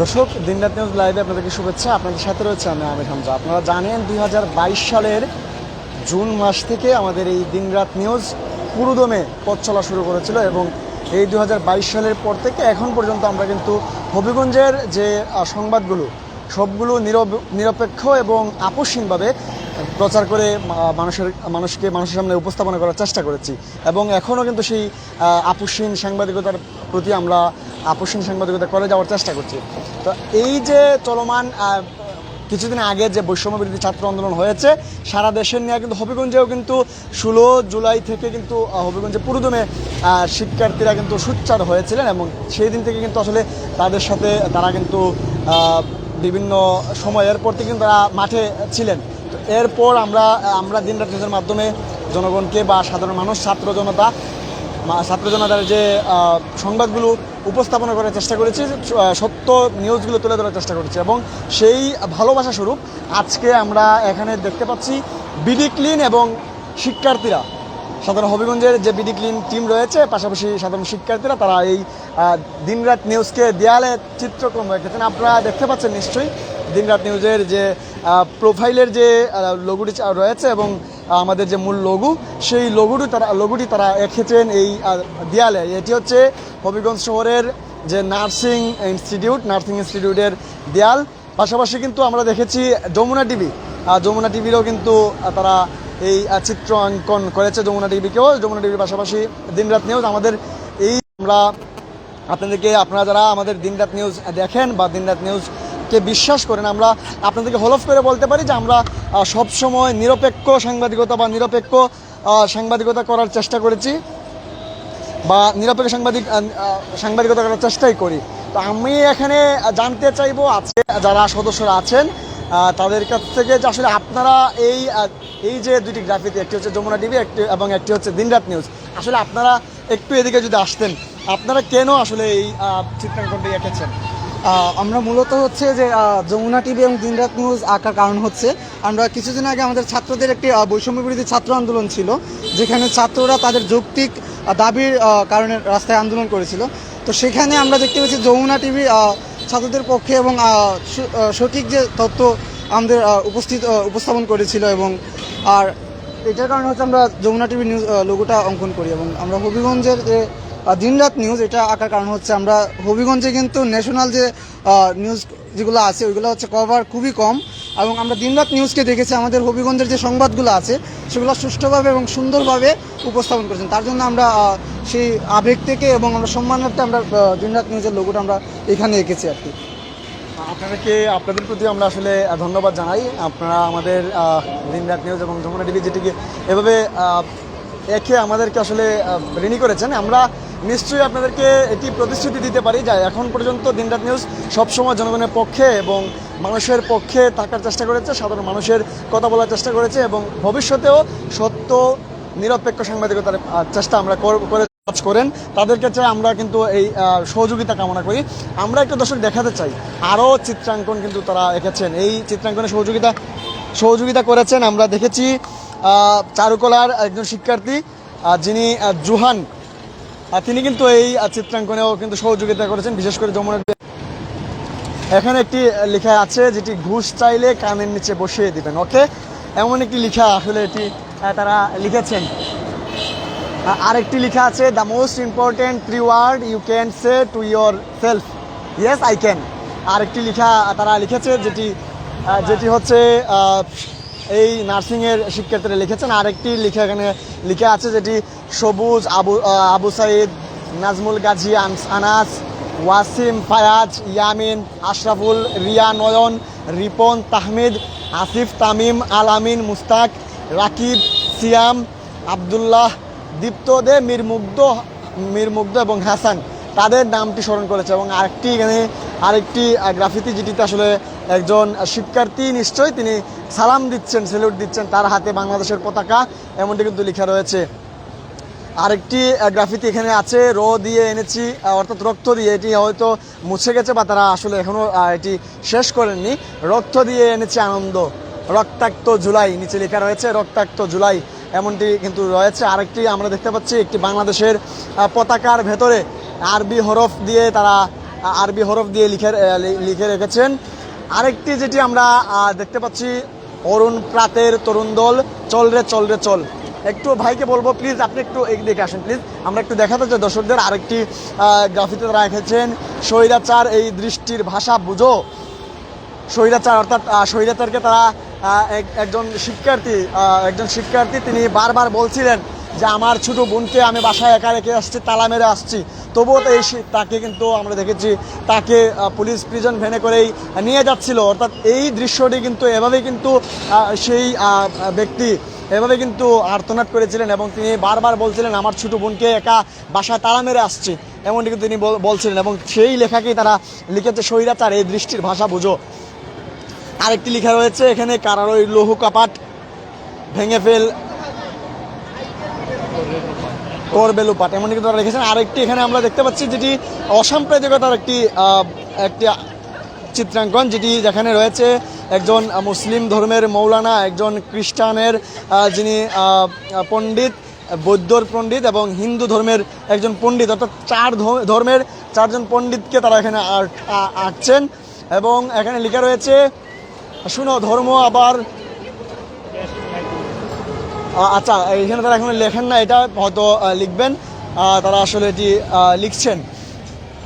দর্শক দিনরাত নিউজ লাইভে আপনাদেরকে শুভেচ্ছা। আপনাদের সাথে রয়েছে আমি আমির হামজা। আপনারা জানেন দু হাজার বাইশ সালের জুন মাস থেকে আমাদের এই দিনরাত নিউজ পুরুদমে পথ চলা শুরু করেছিল এবং এই দু বাইশ সালের পর থেকে এখন পর্যন্ত আমরা কিন্তু হবিগঞ্জের যে সংবাদগুলো, সবগুলো নিরপেক্ষ এবং আপসহীনভাবে প্রচার করে মানুষের মানুষকে মানুষের সামনে উপস্থাপনা করার চেষ্টা করেছি। এবং এখনও কিন্তু সেই আহ, আপসহীন সাংবাদিকতার প্রতি আমরা আপসহীন সাংবাদিকতা করে যাওয়ার চেষ্টা করছি। তো এই যে চলমান কিছুদিন আগে যে বৈষম্য বিরোধী ছাত্র আন্দোলন হয়েছে সারা দেশের নিয়ে কিন্তু হবিগঞ্জেও কিন্তু ষোলো জুলাই থেকে কিন্তু হবিগঞ্জে পুরোদমে শিক্ষার্থীরা কিন্তু সুচ্চার হয়েছিলেন এবং সেই দিন থেকে কিন্তু আসলে তাদের সাথে তারা কিন্তু বিভিন্ন সময়ের পর থেকে কিন্তু তারা মাঠে ছিলেন। এরপর আমরা আমরা দিনরাত নিউজের মাধ্যমে জনগণকে বা সাধারণ মানুষ, ছাত্র জনতা ছাত্র জনতার যে সংবাদগুলো উপস্থাপনা করার চেষ্টা করেছি সত্য নিউজগুলো তুলে ধরার চেষ্টা করেছি এবং সেই ভালোবাসা স্বরূপ আজকে আমরা এখানে দেখতে পাচ্ছি বিডি ক্লিন এবং শিক্ষার্থীরা। সাধারণ হবিগঞ্জের যে বিডি ক্লিন টিম রয়েছে, পাশাপাশি সাধারণ শিক্ষার্থীরা, তারা এই দিনরাত নিউজকে দেয়ালে চিত্রক্রম রেখেছেন। আপনারা দেখতে পাচ্ছেন নিশ্চয়ই দিনরাত নিউজের যে প্রোফাইলের যে লোগোটি রয়েছে এবং আমাদের যে মূল লঘু, সেই লঘুটি তারা লঘুটি তারা এঁকেছেন এই দেয়ালে। এটি হচ্ছে হবিগঞ্জ শহরের যে নার্সিং ইনস্টিটিউট, নার্সিং ইনস্টিটিউটের দেয়াল। পাশাপাশি কিন্তু আমরা দেখেছি যমুনা টিভি। যমুনা টিভিরও কিন্তু তারা এই চিত্র অঙ্কন করেছে যমুনা টিভিকেও। যমুনা টিভির পাশাপাশি দিনরাত নিউজ আমাদের এই, আমরা আপনাদেরকে, আপনারা যারা আমাদের দিনরাত নিউজ দেখেন বা দিনরাত নিউজকে বিশ্বাস করেন, আমরা আপনাদেরকে হলফ করে বলতে পারি যে আমরা সবসময় নিরপেক্ষ সাংবাদিকতা বা নিরপেক্ষ সাংবাদিকতা করার চেষ্টা করেছি বা নিরপেক্ষ সাংবাদিক সাংবাদিকতা করার চেষ্টাই করি। তো আমি এখানে জানতে চাইব আজকে যারা সদস্যরা আছেন তাদের কাছ থেকে যে আসলে আপনারা এই এই যে দুটি গ্রাফিতে, একটি হচ্ছে যমুনা টিভি একটি, এবং একটি হচ্ছে দিনরাত নিউজ। আসলে আপনারা একটু এদিকে যদি আসতেন, আপনারা কেন আসলে এই চিত্রাঙ্কনটি এঁকেছেন? আমরা মূলত হচ্ছে যে যমুনা টিভি এবং দিনরাত নিউজ আঁকার কারণ হচ্ছে, আমরা কিছুদিন আগে আমাদের ছাত্রদের একটি বৈষম্য বিরোধী ছাত্র আন্দোলন ছিল, যেখানে ছাত্ররা তাদের যৌক্তিক দাবির কারণে রাস্তায় আন্দোলন করেছিল। তো সেখানে আমরা দেখতে পেয়েছি যমুনা টিভি ছাত্রদের পক্ষে এবং সঠিক যে তথ্য আমাদের উপস্থিত উপস্থাপন করেছিল এবং, আর এটার কারণে হচ্ছে আমরা যমুনা টিভি নিউজ লোগোটা অঙ্কন করি এবং আমরা হবিগঞ্জের যে দিনরাত নিউজ এটা আঁকার কারণ হচ্ছে আমরা হবিগঞ্জে কিন্তু ন্যাশনাল যে নিউজ যেগুলো আছে, ওইগুলো হচ্ছে কভার খুবই কম। এবং আমরা দিনরাত নিউজকে দেখেছি, আমাদের হবিগঞ্জের যে সংবাদগুলো আছে, সেগুলো সুষ্ঠুভাবে এবং সুন্দরভাবে উপস্থাপন করেছেন। তার জন্য আমরা সেই আবেগ থেকে এবং আমরা সম্মানার্থে আমরা দিনরাত নিউজের লোগোটা আমরা এখানে এঁকেছি আর কি। আপনাদেরকে আপনাদের প্রতি আমরা আসলে ধন্যবাদ জানাই। আপনারা আমাদের দিনরাত নিউজ এবং যমুনা টিভি যেটিকে এভাবে একে আমাদেরকে আসলে ঋণী করেছেন। আমরা নিশ্চয়ই আপনাদেরকে এটি প্রতিশ্রুতি দিতে পারি যে এখন পর্যন্ত দিনরাত নিউজ সবসময় জনগণের পক্ষে এবং মানুষের পক্ষে থাকার চেষ্টা করেছে, সাধারণ মানুষের কথা বলার চেষ্টা করেছে এবং ভবিষ্যতেও সত্য, নিরপেক্ষ সাংবাদিকতার চেষ্টা আমরা করে কাজ করেন। তাদের কাছে আমরা কিন্তু এই সহযোগিতা কামনা করি। আমরা একটু দর্শক দেখাতে চাই আরও চিত্রাঙ্কন কিন্তু তারা এঁকেছেন। এই চিত্রাঙ্কনে সহযোগিতা সহযোগিতা করেছেন আমরা দেখেছি চারুকলার একজন শিক্ষার্থী যিনি জুহান আহ, তিনি কিন্তু এই চিত্রাঙ্কনেও কিন্তু সহযোগিতা করেছেন বিশেষ করে যমুনা এখানে একটি লেখা আছে যেটি ঘুষ চাইলে কানের নিচে বসিয়ে দিবেন ওকে? এমন একটি লেখা আসলে এটি তারা লিখেছেন। আরেকটি লেখা আছে the most important three word you can say to yourself yes I can আরেকটি লেখা তারা লিখেছে যেটি যেটি হচ্ছে এই নার্সিংয়ের শিক্ষার্থীরা লিখেছেন। আরেকটি লেখা এখানে লেখা আছে যেটি সবুজ, আবু আবু সাইদ, নাজমুল গাজী আনস- ওয়াসিম, ফায়াজ, ইয়ামিন, আশরাফুল, রিয়া, নয়ন, রিপন, তাহমিদ, আসিফ, তামিম আল আমিন মুস্তাক, রাকিব, সিয়াম, আবদুল্লাহ, দীপ্ত দে, মীর মুগ্ধ মীর মুগ্ধ এবং হাসান। তাদের নামটি স্মরণ করেছে এবং আরেকটি এখানে, আরেকটি গ্রাফিতি যেটিতে আসলে একজন শিক্ষার্থী নিশ্চয়ই তিনি সালাম দিচ্ছেন, সেলুট দিচ্ছেন তার হাতে বাংলাদেশের পতাকা, এমনটি কিন্তু লেখা রয়েছে। আরেকটি গ্রাফিতি এখানে আছে, র দিয়ে এনেছি অর্থাৎ রক্ত দিয়ে। এটি হয়তো মুছে গেছে বা তারা আসলে এখনও এটি শেষ করেননি। রক্ত দিয়ে এনেছি আনন্দ। রক্তাক্ত জুলাই, নিচে লেখা রয়েছে, রক্তাক্ত জুলাই। এমনটি কিন্তু রয়েছে। আরেকটি আমরা দেখতে পাচ্ছি, একটি বাংলাদেশের পতাকার ভেতরে আরবি হরফ দিয়ে তারা আরবি হরফ দিয়ে লিখে লিখে রেখেছেন। আরেকটি যেটি আমরা দেখতে পাচ্ছি, অরুণ প্রাতের তরুণ দল। চল রে চল রে, চল। একটু ভাইকে বলব প্লিজ আপনি একটু এই দিকে আসেন প্লিজ আমরা একটু দেখাতে চাই দর্শকদের, আরেকটি গ্রাফিতে তারা রেখেছেন স্বৈরাচার এই দৃষ্টির ভাষা, বুঝো? স্বৈরাচার অর্থাৎ স্বৈরাচারকে তারা এক- একজন শিক্ষার্থী একজন শিক্ষার্থী তিনি বারবার বলছিলেন যে, আমার ছোট বোনকে আমি বাসায় একা রেখে আসছি, তালা মেরে আসছি। তবুও এই তাকে কিন্তু আমরা দেখেছি, তাকে পুলিশ প্রিজন ভ্যানে করেই নিয়ে যাচ্ছিল। অর্থাৎ এই দৃশ্যটি কিন্তু এভাবেই কিন্তু সেই ব্যক্তি এভাবে কিন্তু আর্তনাদ করেছিলেন এবং তিনি বারবার বলছিলেন, আমার ছোট বোনকে একা বাসায় তালা মেরে আসছে। এমনটি কিন্তু তিনি বলছিলেন এবং সেই লেখাকেই তারা লিখেছে, স্বৈরাচার, এই দৃষ্টির ভাষা বুঝো। আরেকটি লেখা রয়েছে, এখানে কারার ওই লৌহ কাপাট ভেঙে ফেল, করবে লুপাট এমন কিন্তু তারা রেখেছেন আরেকটি এখানে আমরা দেখতে পাচ্ছি যেটি অসাম্প্রদায়িকতার একটি একটি চিত্রাঙ্কন, যেটি যেখানে রয়েছে একজন মুসলিম ধর্মের মৌলানা, একজন খ্রিস্টানের যিনি পণ্ডিত, বৌদ্ধর পণ্ডিত এবং হিন্দু ধর্মের একজন পণ্ডিত, অর্থাৎ চার ধর্মের চারজন পণ্ডিতকে তারা এখানে আঁকছেন এবং এখানে লেখা রয়েছে, শুনো ধর্ম আবার আচ্ছা এখানে তারা এখন লেখেন না, এটা হয়তো লিখবেন। তারা আসলে এটি লিখছেন।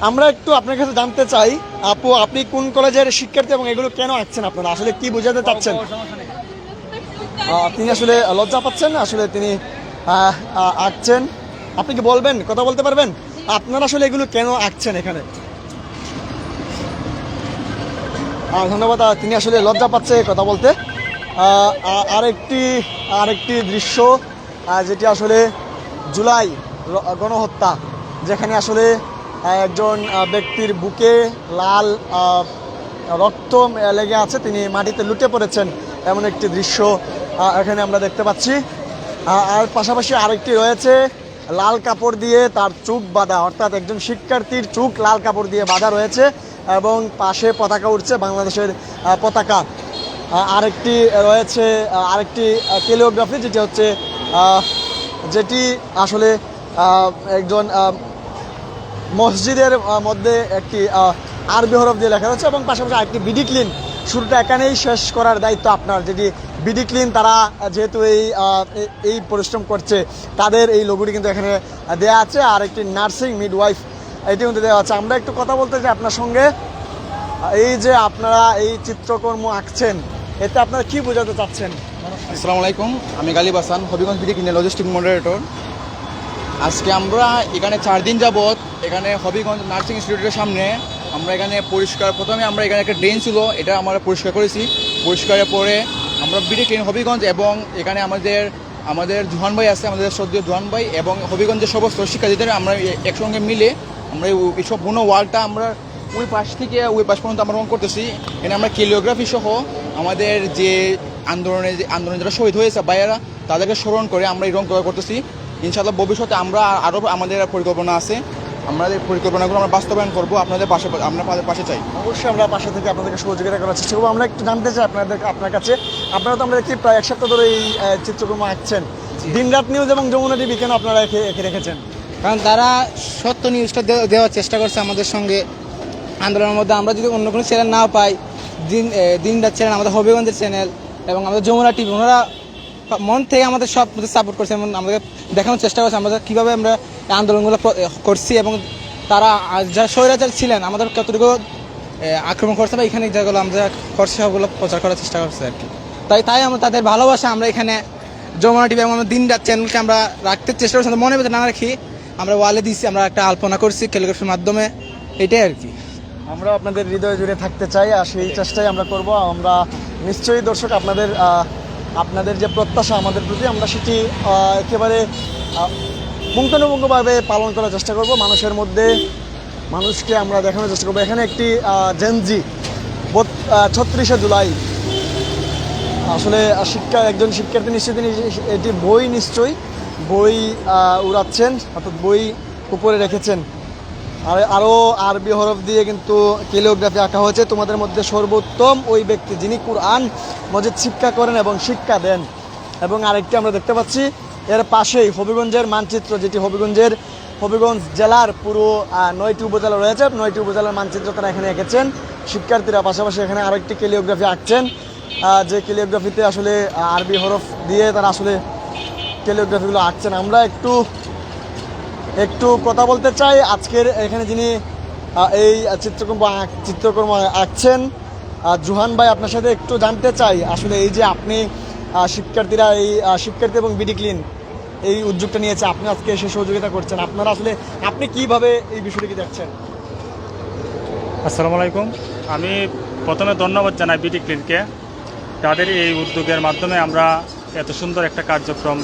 আমরা একটু আপনার কাছে জানতে চাই আপু, আপনি কোন কলেজের শিক্ষার্থী এবং এগুলো কেন আঁকছেন আপনারা? আসলে কি বোঝাতে চাচ্ছেন? তিনি আসলে লজ্জা পাচ্ছেন আসলে তিনি আঁকছেন। আপনি কি বলবেন? কথা বলতে পারবেন? আপনারা আসলে এগুলো কেন আঁকছেন এখানে? ধন্যবাদ। তিনি আসলে লজ্জা পাচ্ছে কথা বলতে। আরেকটি আরেকটি দৃশ্য যেটি আসলে জুলাই গণহত্যা, যেখানে আসলে একজন ব্যক্তির বুকে লাল রক্ত লেগে আছে, তিনি মাটিতে লুটে পড়েছেন এমন একটি দৃশ্য এখানে আমরা দেখতে পাচ্ছি। আর পাশাপাশি আরেকটি রয়েছে, লাল কাপড় দিয়ে তার চুপ বাঁধা, অর্থাৎ একজন শিক্ষার্থীর চুক লাল কাপড় দিয়ে বাঁধা রয়েছে এবং পাশে পতাকা উঠছে বাংলাদেশের পতাকা। আরেকটি রয়েছে আরেকটি কেলিওগ্রাফি যেটি হচ্ছে যেটি আসলে একজন মসজিদের মধ্যে একটি আরবি হরফ দিয়ে লেখা রয়েছে এবং পাশাপাশি আরেকটি বিডি ক্লিন। শুরুটা এখানেই শেষ করার দায়িত্ব আপনার, যেটি বিডি ক্লিন তারা যেহেতু এই এই পরিশ্রম করছে, তাদের এই লোগোটি কিন্তু এখানে দেয়া আছে। আর একটি নার্সিং মিডওয়াইফ এটি কিন্তু দেওয়া আছে। আমরা একটু কথা বলতে চাই আপনার সঙ্গে। এই যে আপনারা এই চিত্রকর্ম আঁকছেন, এতে আপনারা কি বোঝাতে চাচ্ছেন? আসসালামু আলাইকুম, আমি গালিব হাসান, হবিগঞ্জ বিডি কিনে লজিস্টিক মডারেটর আজকে আমরা এখানে চার দিন যাবৎ এখানে হবিগঞ্জ নার্সিং ইনস্টিটিউটের সামনে আমরা এখানে পরিষ্কার, প্রথমে আমরা এখানে একটা ড্রেন ছিল, এটা আমরা পরিষ্কার করেছি। পরিষ্কারের পরে আমরা বিডি ক্লিন হবিগঞ্জ এবং এখানে আমাদের আমাদের জোহান ভাই আছে, আমাদের শ্রদ্ধীয় জোহান ভাই এবং হবিগঞ্জের সমস্ত শিক্ষার্থীদের আমরা একসঙ্গে মিলে আমরা এই এই সম্পূর্ণ ওয়ালটা আমরা ওই পাশ থেকে ওই পাশ পর্যন্ত আমরা করতেছি। এখানে আমরা কেলিওগ্রাফি সহ আমাদের যে আন্দোলনে যে আন্দোলনে যারা শহীদ হয়েছে, ভাইয়েরা, তাদেরকে স্মরণ করে আমরা এই রং করতেছি। ইনশাআল্লাহ ভবিষ্যতে আমরা আরও আমাদের পরিকল্পনা আছে। আমরা আমাদের পরিকল্পনাগুলো আমরা বাস্তবায়ন করব আপনাদের পাশে আমরা পাশে চাই। অবশ্যই আমরা পাশে থেকে আপনাদেরকে সহযোগিতা করার চেষ্টা করব। আমরা একটু জানতে চাই আপনাদের আপনার কাছে। আপনারা তো আমরা দেখছি প্রায় এক সপ্তাহ ধরে এই চিত্রকর্ম আঁকছেন। দিনরাত নিউজ এবং যমুনা টিভি কেন আপনারা একে রেখেছেন? কারণ তারা সত্য নিউজটা দেওয়ার চেষ্টা করছে আমাদের সঙ্গে। আন্দোলনের মধ্যে আমরা যদি অন্য কোনো চ্যানেল না পাই দিন এ, দিন রাত চ্যানেল আমাদের হবিগঞ্জের চ্যানেল এবং আমাদের যমুনা টিভি ওনারা মন থেকে আমাদের সব সাপোর্ট করছে, এবং আমাদের দেখানোর চেষ্টা করছে আমাদের কীভাবে আমরা আন্দোলনগুলো করছি, এবং তারা যারা স্বৈরাচার ছিলেন, আমাদের কতটুকু আক্রমণ করছে বা এখানে যেগুলো আমরা করছি, সবগুলো প্রচার করার চেষ্টা করছে আর কি। তাই তাই আমরা তাদের ভালোবাসা আমরা এখানে যমুনা টিভি এবং দিন রাত চ্যানেলকে আমরা রাখতে চেষ্টা করছি। মনে ভেতরে না রাখি আমরা ওয়ালে দিছি, আমরা একটা আলপনা করছি ক্যালিগ্রাফির মাধ্যমে, এটাই আর কি। আমরা আপনাদের হৃদয় জুড়ে থাকতে চাই, আর সেই চেষ্টাই আমরা করব। আমরা নিশ্চয়ই দর্শক আপনাদের আপনাদের যে প্রত্যাশা আমাদের প্রতি, আমরা সেটি একেবারে পুঙ্খানুপুঙ্খভাবে পালন করার চেষ্টা করব। মানুষের মধ্যে, মানুষকে আমরা দেখানোর চেষ্টা করব। এখানে একটি জেনজি ছত্রিশে জুলাই। আসলে শিক্ষা একজন শিক্ষার্থী নিশ্চয়ই তিনি এটি বই নিশ্চয়ই, বই উড়াচ্ছেন, অর্থাৎ বই উপরে রেখেছেন। আর আরও আরবি হরফ দিয়ে কিন্তু কেলিওগ্রাফি আঁকা হয়েছে। তোমাদের মধ্যে সর্বোত্তম ওই ব্যক্তি যিনি কুরআন মজিদ শিক্ষা করেন এবং শিক্ষা দেন। এবং আরেকটি আমরা দেখতে পাচ্ছি, এর পাশেই হবিগঞ্জের মানচিত্র, যেটি হবিগঞ্জের হবিগঞ্জ জেলার পুরো নয়টি উপজেলা রয়েছে। নয়টি উপজেলার মানচিত্র তারা এখানে এঁকেছেন। শিক্ষার্থীরা পাশাপাশি এখানে আরেকটি কেলিওগ্রাফি আঁকছেন। যে কেলিওগ্রাফিতে আসলে আরবি হরফ দিয়ে তারা আসলে কেলিওগ্রাফিগুলো আঁকছেন। আমরা একটু একটু কথা বলতে চাই। আজকের এখানে যিনি এই চিত্রকর্ম চিত্রকর্ম আঁকছেন জুহান ভাই, আপনার সাথে একটু জানতে চাই। আসলে এই যে আপনি শিক্ষার্থীরা এই শিক্ষার্থী এবং বিডি ক্লিন এই উদ্যোগটা নিয়েছে, আপনি আজকে এসে সহযোগিতা করছেন। আপনারা আসলে, আপনি কীভাবে এই বিষয়টিকে দেখছেন? আসসালামু আলাইকুম। আমি প্রথমে ধন্যবাদ জানাই বিডি ক্লিনকে। তাদের এই উদ্যোগের মাধ্যমে আমরা এত সুন্দর একটা কার্যক্রম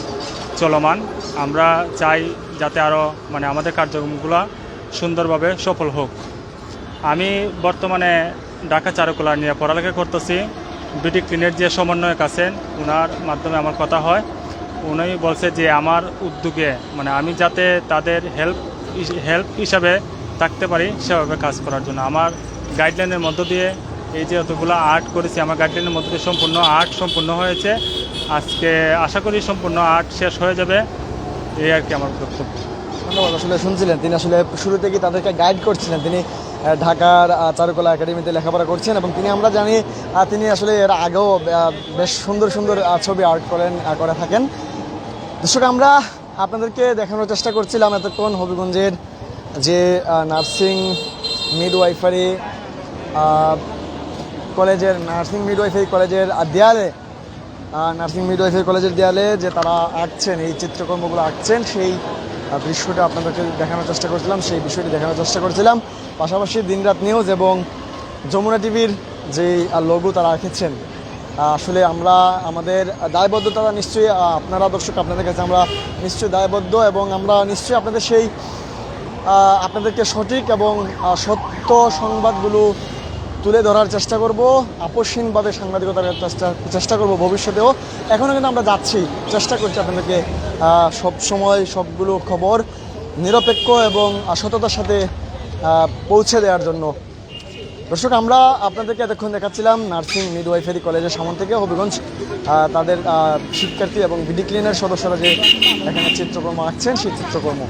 চলমান। আমরা চাই যাতে আরও মানে আমাদের কার্যক্রমগুলো সুন্দরভাবে সফল হোক। আমি বর্তমানে ঢাকা চারুকলা নিয়ে পড়ালেখা করতেছি। বিটি ক্লিনের যে সমন্বয়ক আছেন ওনার মাধ্যমে আমার কথা হয়। উনি বলছে যে আমার উদ্যোগে মানে আমি যাতে তাদের হেল্প হেল্প হিসাবে থাকতে পারি, সেভাবে কাজ করার জন্য। আমার গাইডলাইনের মধ্য দিয়ে এই যে অতগুলো আর্ট করেছি, আমার গাইডলাইনের মধ্য দিয়ে সম্পূর্ণ আর্ট সম্পূর্ণ হয়েছে। আজকে আশা করি সম্পূর্ণ আর্ট শেষ হয়ে যাবে। এই আর কি আমার বক্তব্য। ধন্যবাদ, আসলে শুনছিলেন, তিনি আসলে শুরু থেকে তাদেরকে গাইড করছিলেন? তিনি ঢাকার চারুকলা একাডেমিতে লেখাপড়া করছেন এবং তিনি, আমরা জানি তিনি আসলে এর আগেও বেশ সুন্দর সুন্দর ছবি আর্ট করেন করে থাকেন। দর্শক, আমরা আপনাদেরকে দেখানোর চেষ্টা করছিলাম এতক্ষণ হবিগঞ্জের যে নার্সিং মিডওয়াইফারি কলেজের, নার্সিং মিডওয়াইফারি কলেজের দেয়ালে নার্সিং মিডওয়াইফারি কলেজের দেয়ালে যে তারা আঁকছেন, এই চিত্রকর্মগুলো আঁকছেন, সেই দৃশ্যটা আপনাদেরকে দেখানোর চেষ্টা করছিলাম, সেই বিষয়টি দেখানোর চেষ্টা করছিলাম। পাশাপাশি দিনরাত নিউজ এবং যমুনা টিভির যে লঘু তারা আঁকেছেন। আসলে আমরা, আমাদের দায়বদ্ধতা নিশ্চয়ই আপনারা দর্শক, আপনাদের কাছে আমরা নিশ্চয়ই দায়বদ্ধ এবং আমরা নিশ্চয়ই আপনাদের সেই আপনাদেরকে সঠিক এবং সত্য সংবাদগুলো তুলে ধরার চেষ্টা করব আপসহীনভাবে সাংবাদিকতার চেষ্টা চেষ্টা করব ভবিষ্যতেও। এখনও কিন্তু আমরা যাচ্ছি, চেষ্টা করছি আপনাদেরকে সব সময় সবগুলো খবর নিরপেক্ষ এবং সততার সাথে পৌঁছে দেওয়ার জন্য। দর্শক, আমরা আপনাদেরকে এতক্ষণ দেখাচ্ছিলাম নার্সিং মিডওয়াইফারি কলেজের সামন থেকে হবিগঞ্জ তাদের শিক্ষার্থী এবং বিডি ক্লিনের সদস্যরা যে এখানে চিত্রকর্ম আঁকছেন, সেই চিত্রকর্ম।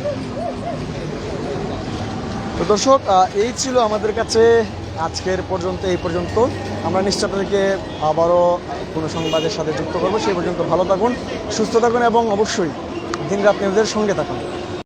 তো দর্শক এই ছিল আমাদের কাছে আজকের পর্যন্ত, এই পর্যন্ত। আমরা নিশ্চয় আপনাদেরকে আবারও কোনো সংবাদের সাথে যুক্ত করব। সেই পর্যন্ত ভালো থাকুন, সুস্থ থাকুন এবং অবশ্যই দিন দিনরাত নিউজের সঙ্গে থাকুন।